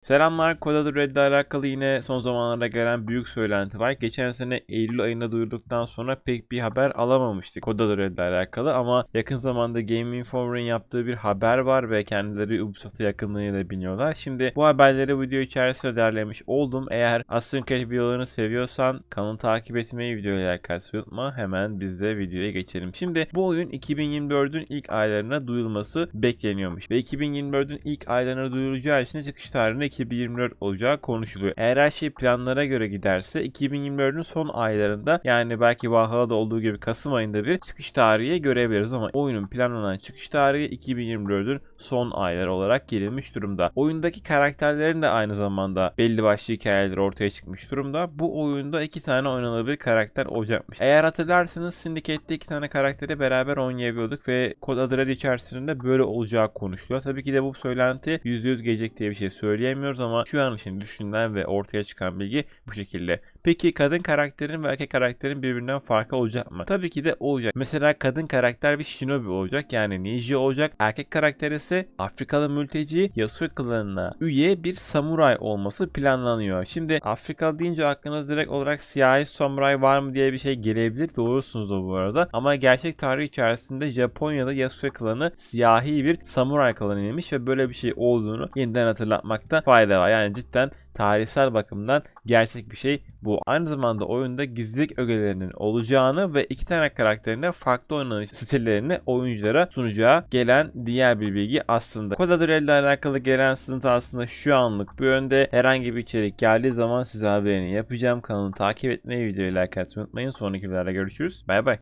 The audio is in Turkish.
Selamlar, Call of Duty Red ile alakalı yine son zamanlarda gelen büyük söylenti var. Geçen sene Eylül ayında duyurduktan sonra pek bir haber alamamıştık Call of Duty Red ile alakalı ama yakın zamanda Game Informer'ın yaptığı bir haber var ve kendileri Ubisoft'a yakınlığıyla biniyorlar. Şimdi bu haberleri video içerisinde derlemiş oldum. Eğer Assassin's Creed videolarını seviyorsan kanalı takip etmeyi, videoya like unutma. Hemen biz de videoya geçelim. Şimdi bu oyun 2024'ün ilk aylarına duyulması bekleniyormuş. Ve 2024'ün ilk aylarına duyulacağı için çıkış tarihinde 2024 olacağı konuşuluyor. Eğer her şey planlara göre giderse 2024'ün son aylarında yani belki Valhalla'da olduğu gibi Kasım ayında bir çıkış tarihi görebiliriz ama oyunun planlanan çıkış tarihi 2024'ün son ayları olarak gelinmiş durumda. Oyundaki karakterlerin de aynı zamanda belli başlı hikayeleri ortaya çıkmış durumda. Bu oyunda iki tane oynanabilir karakter olacakmış. Eğer hatırlarsanız Syndicate'de iki tane karakteri beraber oynayabiliyorduk ve of Duty içerisinde böyle olacağı konuşuluyor. Tabii ki de bu söylenti %100 gelecek diye bir şey söyleyemiyoruz ama şu an için düşünülen ve ortaya çıkan bilgi bu şekilde. Peki kadın karakterin ve erkek karakterin birbirinden farkı olacak mı? Tabii ki de olacak. Mesela kadın karakter bir shinobi olacak yani ninja olacak. Erkek karakter ise Afrikalı mülteci Yasuo klanına üye bir samuray olması planlanıyor. Şimdi Afrikalı deyince aklınız direkt olarak siyahi samuray var mı diye bir şey gelebilir. Doğrusunuz o bu arada. Ama gerçek tarih içerisinde Japonya'da Yasuo klanı siyahi bir samuray klanıymış ve böyle bir şey olduğunu yeniden hatırlatmakta fayda var. Yani cidden tarihsel bakımdan gerçek bir şey bu. Aynı zamanda oyunda gizlilik ögelerinin olacağını ve iki tane karakterine farklı oynanış stillerini oyunculara sunacağı gelen diğer bir bilgi aslında. Duty ile alakalı gelen sızıntı aslında şu anlık bu yönde herhangi bir içerik geldiği zaman size haberini yapacağım. Kanalı takip etmeyi, videoyu like atmayı unutmayın. Sonraki videolarda görüşürüz. Bay bay.